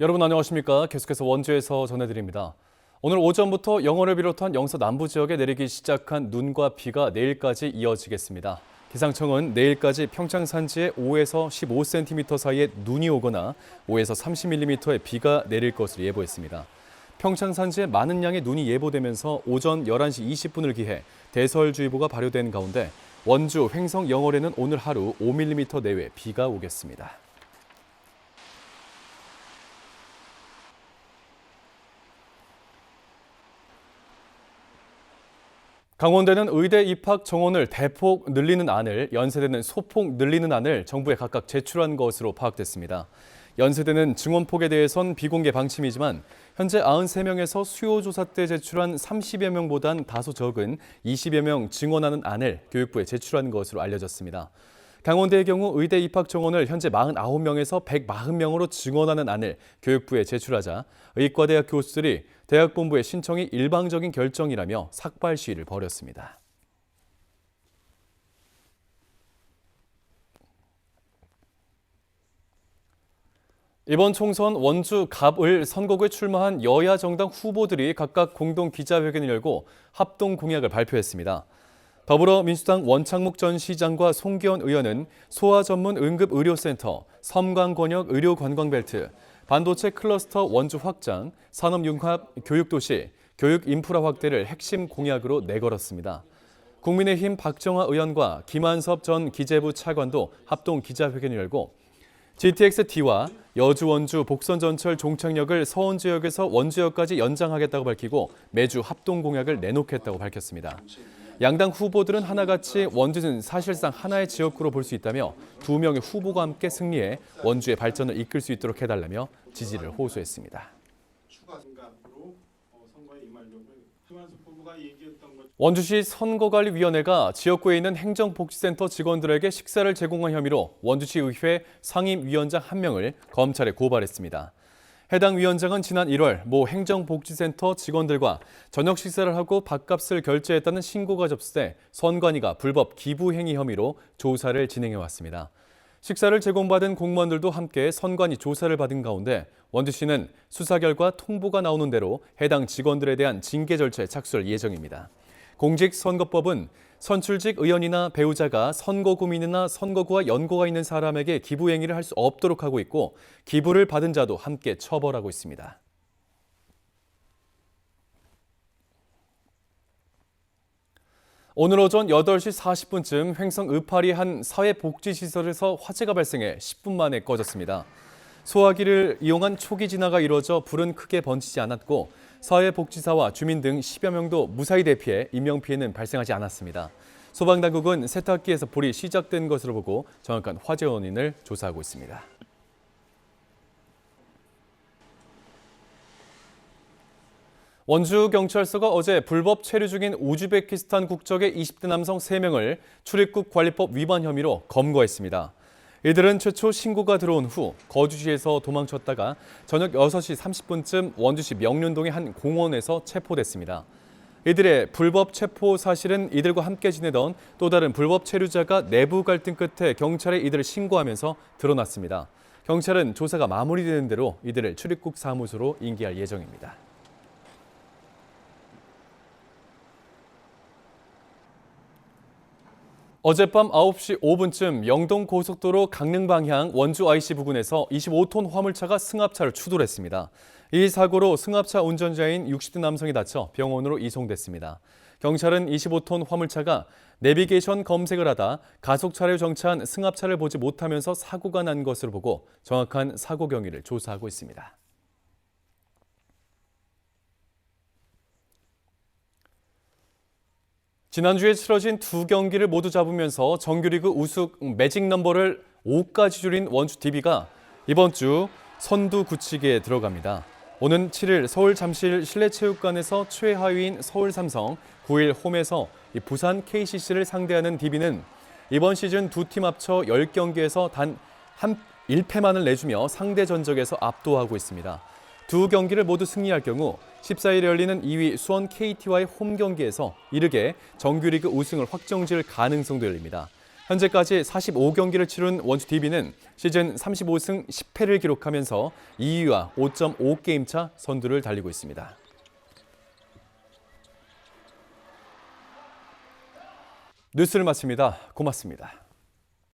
여러분 안녕하십니까? 계속해서 원주에서 전해드립니다. 오늘 오전부터 영월을 비롯한 영서 남부 지역에 내리기 시작한 눈과 비가 내일까지 이어지겠습니다. 기상청은 내일까지 평창 산지에 5에서 15cm 사이에 눈이 오거나 5에서 30mm의 비가 내릴 것으로 예보했습니다. 평창 산지에 많은 양의 눈이 예보되면서 오전 11시 20분을 기해 대설주의보가 발효된 가운데 원주, 횡성, 영월에는 오늘 하루 5mm 내외 비가 오겠습니다. 강원대는 의대 입학 정원을 대폭 늘리는 안을, 연세대는 소폭 늘리는 안을 정부에 각각 제출한 것으로 파악됐습니다. 연세대는 증원폭에 대해선 비공개 방침이지만 현재 93명에서 수요조사 때 제출한 30여 명보단 다소 적은 20여 명 증원하는 안을 교육부에 제출한 것으로 알려졌습니다. 강원대의 경우 의대 입학 정원을 현재 49명에서 140명으로 증원하는 안을 교육부에 제출하자 의과대학 교수들이 대학본부의 신청이 일방적인 결정이라며 삭발 시위를 벌였습니다. 이번 총선 원주 갑을 선거구에 출마한 여야 정당 후보들이 각각 공동 기자회견을 열고 합동 공약을 발표했습니다. 더불어민주당 원창목 전 시장과 송기현 의원은 소아 전문 응급 의료센터, 섬광 권역 의료 관광벨트, 반도체 클러스터 원주 확장, 산업융합 교육도시, 교육 인프라 확대를 핵심 공약으로 내걸었습니다. 국민의힘 박정화 의원과 김한섭 전 기재부 차관도 합동 기자회견을 열고 GTX-T와 여주 원주 복선 전철 종착역을 서원 지역에서 원주역까지 연장하겠다고 밝히고 매주 합동 공약을 내놓겠다고 밝혔습니다. 양당 후보들은 하나같이 원주는 사실상 하나의 지역구로 볼 수 있다며 두 명의 후보가 함께 승리해 원주의 발전을 이끌 수 있도록 해달라며 지지를 호소했습니다. 원주시 선거관리위원회가 지역구에 있는 행정복지센터 직원들에게 식사를 제공한 혐의로 원주시 의회 상임위원장 한 명을 검찰에 고발했습니다. 해당 위원장은 지난 1월 모 행정복지센터 직원들과 저녁 식사를 하고 밥값을 결제했다는 신고가 접수돼 선관위가 불법 기부 행위 혐의로 조사를 진행해 왔습니다. 식사를 제공받은 공무원들도 함께 선관위 조사를 받은 가운데 원주시는 수사 결과 통보가 나오는 대로 해당 직원들에 대한 징계 절차에 착수할 예정입니다. 공직선거법은 선출직 의원이나 배우자가 선거구민이나 선거구와 연고가 있는 사람에게 기부 행위를 할 수 없도록 하고 있고 기부를 받은 자도 함께 처벌하고 있습니다. 오늘 오전 8시 40분쯤 횡성 의파리 한 사회복지시설에서 화재가 발생해 10분 만에 꺼졌습니다. 소화기를 이용한 초기 진화가 이루어져 불은 크게 번지지 않았고 사회복지사와 주민 등 10여 명도 무사히 대피해 인명피해는 발생하지 않았습니다. 소방당국은 세탁기에서 불이 시작된 것으로 보고 정확한 화재 원인을 조사하고 있습니다. 원주 경찰서가 어제 불법 체류 중인 우즈베키스탄 국적의 20대 남성 3명을 출입국 관리법 위반 혐의로 검거했습니다. 이들은 최초 신고가 들어온 후 거주지에서 도망쳤다가 저녁 6시 30분쯤 원주시 명륜동의 한 공원에서 체포됐습니다. 이들의 불법 체포 사실은 이들과 함께 지내던 또 다른 불법 체류자가 내부 갈등 끝에 경찰에 이들을 신고하면서 드러났습니다. 경찰은 조사가 마무리되는 대로 이들을 출입국 사무소로 인계할 예정입니다. 어젯밤 9시 5분쯤 영동 고속도로 강릉 방향 원주 IC 부근에서 25톤 화물차가 승합차를 추돌했습니다. 이 사고로 승합차 운전자인 60대 남성이 다쳐 병원으로 이송됐습니다. 경찰은 25톤 화물차가 내비게이션 검색을 하다 가속차를 정차한 승합차를 보지 못하면서 사고가 난 것으로 보고 정확한 사고 경위를 조사하고 있습니다. 지난주에 치러진 두 경기를 모두 잡으면서 정규리그 우승 매직 넘버를 5까지 줄인 원주 DB가 이번 주 선두 굳히기에 들어갑니다. 오는 7일 서울 잠실 실내체육관에서 최하위인 서울 삼성, 9일 홈에서 부산 KCC를 상대하는 DB는 이번 시즌 두 팀 합쳐 10경기에서 단 한 1패만을 내주며 상대 전적에서 압도하고 있습니다. 두 경기를 모두 승리할 경우 14일에 열리는 2위 수원 KT와의 홈 경기에서 이르게 정규리그 우승을 확정지을 가능성도 열립니다. 현재까지 45경기를 치른 원주 DB는 시즌 35승 10패를 기록하면서 2위와 5.5게임 차 선두를 달리고 있습니다. 뉴스를 마칩니다. 고맙습니다.